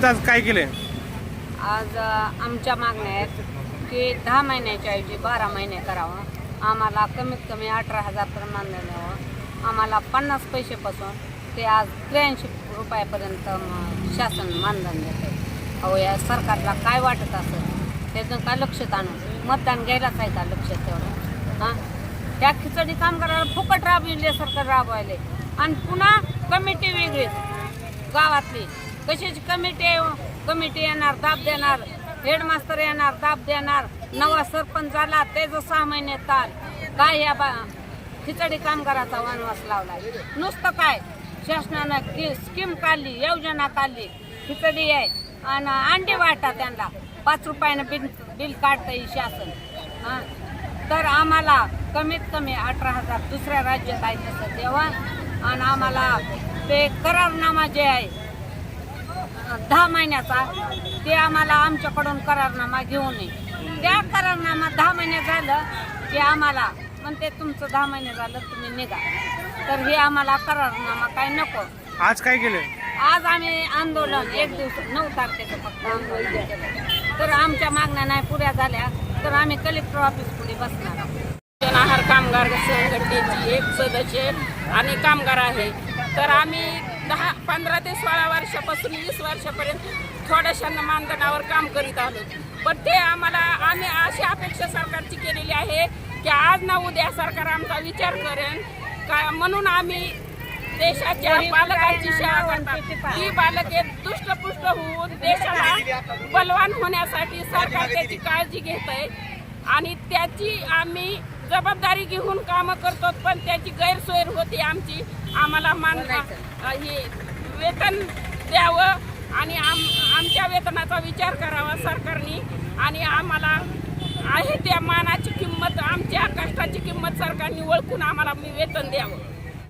आज काय केले आज आमच्या मागण्या आहेत की दहा महिन्याच्या ऐवजी बारा महिने करावं. आम्हाला कमीत कमी अठरा हजार प्रमाण द्यावं आम्हाला पन्नास पैसेपासून ते आज त्र्याऐंशी रुपयापर्यंत शासन मानधन देते अहो या सरकारला काय वाटत असं त्याचं काय लक्षात आणून मतदान घ्यायलाच आहे का लक्षात तेवढं हां? त्या खिचडी कामगाराला फुकट राबविले सरकार राबवायले. आणि पुन्हा कमिटी वेगळीच गावातली. कशाची कमिटी हो. कमिटी येणार दाब देणार. हेडमास्तर येणार दाब देणार. नवा सरपंच झाला त्याचं सहा महिने ताल. काय या बा खिचडी कामगाराचा वनवास लावला नुसतं काय? शासनानं की स्कीम काढली योजना काढली खिचडी आहे. आणि अंडे वाटा त्यांना. पाच रुपयानं बिल बिल काढतं शासन. हां तर आम्हाला कमीत कमी अठरा हजार दुसऱ्या राज्यात आहे तसं द्यावा आणि आम्हाला ते करारनामा जे आहे दहा महिन्याचा ते आम्हाला आमच्याकडून करारनामा घेऊन नये त्या करारनामा दहा महिने झालं की आम्हाला म्हणते तुमचं दहा महिने झालं तुम्ही निघा. तर हे आम्हाला करारनामा काय नको. आज काय केले? आज आम्ही आंदोलन एक दिवस नऊ तारखेचं फक्त आंदोलन केलं. तर आमच्या मागण्या नाही पुऱ्या झाल्या तर आम्ही कलेक्टर ऑफिस पुढे बसणार आहोत. आहार कामगार संघटनेची एक सदस्य आणि कामगार आहे. तर आम्ही दहा पंधरा ते सोळा वर्षापासून वीस वर्षापर्यंत थोड्याशा मानधनावर काम करीत आलो पण ते आम्हाला आम्ही अशी अपेक्षा सरकारची केलेली आहे की आज ना उद्या सरकार आमचा विचार करेन का म्हणून आम्ही देशाच्या बालकांची सेवा करतात. ही बालके दुष्टपुष्ट होऊन देशाला बलवान होण्यासाठी सरकार त्याची काळजी घेत आहे आणि त्याची आम्ही जबाबदारी घेऊन कामं करतो पण त्याची गैरसोय होती आमची. आम्हाला मान हे वेतन द्यावं आणि आम आमच्या वेतनाचा विचार करावा सरकारने. आणि आम्हाला आहे त्या मानाची किंमत सरकारने ओळखून आम्हाला वेतन द्यावं.